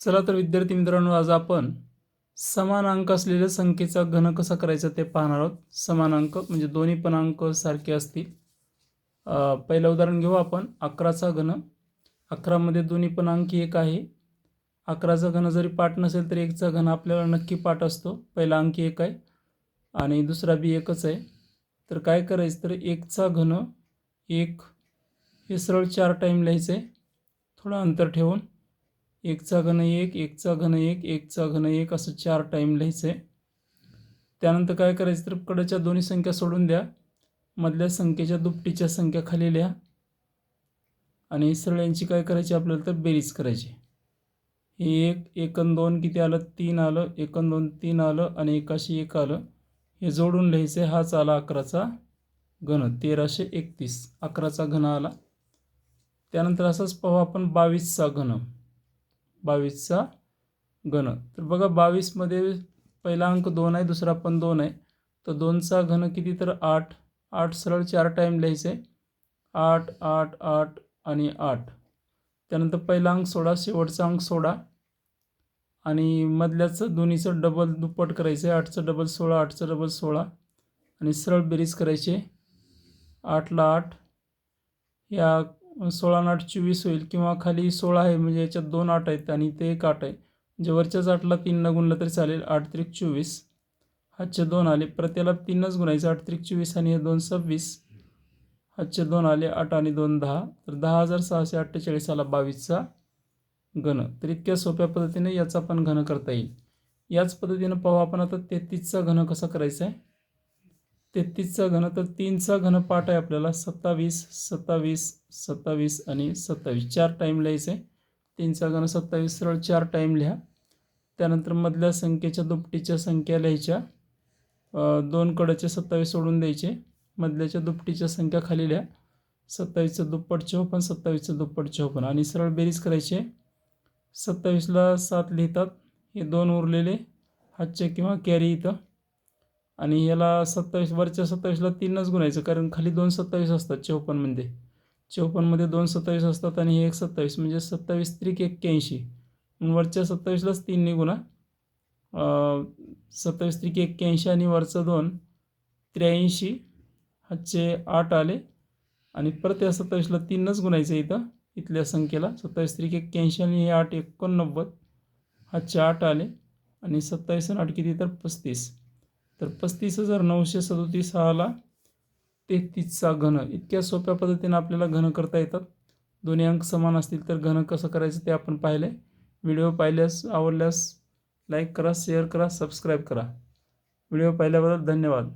चला तर विद्यार्थी मित्रांनो आज आपण समान अंक असलेल्या संख्येचा घन कसा करायचा ते पाहणार आहोत. समान अंक म्हणजे दोन्ही पण अंक सारखे असतील. पहिलं उदाहरण घेऊ आपण. अकराचा घन. अकरामध्ये दोन्ही पण अंक एक आहे. अकराचा घन जरी पाठ नसेल तर एकचा घन आपल्याला नक्की पाठ असतो. पहिला अंकी एक आहे आणि दुसरा बी एकच आहे. तर काय करायचं? तर एकचा घन एक हे सरळ चार टाईम लिहायचं आहे थोडं अंतर ठेवून एकचा घन एक एकचा घन एक एकचा घन एक असं चार टाईम लिहायचं आहे त्यानंतर काय करायचं तर कडच्या दोन्ही संख्या सोडून द्या. मधल्या संख्येच्या दुपटीच्या संख्या खाली लिहा. आणि सरळ यांची काय करायची आपल्याला तर बेरीज करायची. हे एक एकन दोन किती आलं? तीन आलं. एकन दोन तीन आलं. आणि एकाशी एक आलं. हे जोडून लिहायचं आहे हाच आला अकराचा घन. तेराशे एकतीस. अकराचा घन आला. त्यानंतर असंच पाहू आपण बावीसचा घन. बावीसचा घन. तर बघा बावीसमध्ये पहिला अंक दोन आहे दुसरा पण दोन आहे. तर दोनचा घन किती? तर आठ. आठ सरळ चार टाईम लिहायचे. आठ आठ आठ आणि आठ. त्यानंतर पहिला अंक सोडा शेवटचा अंक सोडा. आणि मधल्याचं दोन्हीचं डबल दुप्पट करायचं. आहे आठचं डबल सोळा आठचं डबल सोळा. आणि सरळ बेरीज करायची. आठला आठ. या सोळा नाट आठ चोवीस होईल किंवा खाली सोळा आहे म्हणजे याच्यात दोन आठ आहेत आणि ते एक आठ आहे. म्हणजे वरच्याच आठला तीन न गुणलं तरी चालेल आठ त्रिक चोवीस. हातचे दोन आले प्रत्येला तीनच गुणायचं आठ त्रिक चोवीस आणि हे दोन सव्वीस. हातचे दोन आले आठ आणि दोन दहा. तर दहा हजार सहाशे अठ्ठेचाळीस आला बावीसचा घन. तर इतक्या सोप्या पद्धतीने याचा पण घन करता येईल. याच पद्धतीनं पाहू आपण आता तेहतीसचा घन कसा करायचा आहे. तेहतीसचा घन तर तीनचा घन पाठ आहे आपल्याला. सत्तावीस सत्तावीस सत्तावीस आणि सत्तावीस. चार टाईम लिहायचं. आहे तीनचा घन सत्तावीस सरळ चार टाईम लिहा. त्यानंतर मधल्या संख्येच्या दुपटीच्या संख्या लिहायच्या. दोन कडचे सत्तावीस सोडून द्यायचे. मधल्याच्या दुपटीच्या संख्या खाली लिहा. सत्तावीसचं दुप्पट चौपन्न सत्तावीसचं दुप्पट चौपन्न. आणि सरळ बेरीज करायचे. सत्तावीसला सात लिहितात. हे दोन उरलेले. हातचे किंवा कॅरी इथं. आणि याला सत्तावीस वरच्या सत्तावीसला तीनच गुणायचं कारण खाली दोन सत्तावीस असतात चौपन्नमध्ये. चौपन्नमध्ये दोन सत्तावीस असतात आणि हे एक सत्तावीस म्हणजे सत्तावीस त्रिक एक्क्याऐंशी. वरच्या सत्तावीसलाच तीनने गुणा सत्तावीस त्रिक एक्क्याऐंशी आणि वरचं दोन त्र्याऐंशी हातचे आठ आले. आणि परत या सत्तावीसला तीनच गुणायचं इथं इथल्या संख्येला. सत्तावीस त्रिक एक्क्याऐंशी आणि हे आठ एकोणनव्वद हातचे आठ आले. आणि सत्तावीस आणि आठ किती तर पस्तीस. तर पस्तीस हजार नऊशे सदोतीस सहाला तेहतीसचा घन. इतक्या सोप्या पद्धतीनं आपल्याला घन करता येतात. दोन्ही अंक समान असतील तर घन कसं करायचं ते आपण पाहिलं. आहे व्हिडिओ पाहिल्यास आवडल्यास लाईक करा शेअर करा सबस्क्राईब करा. व्हिडिओ पाहिल्याबद्दल धन्यवाद.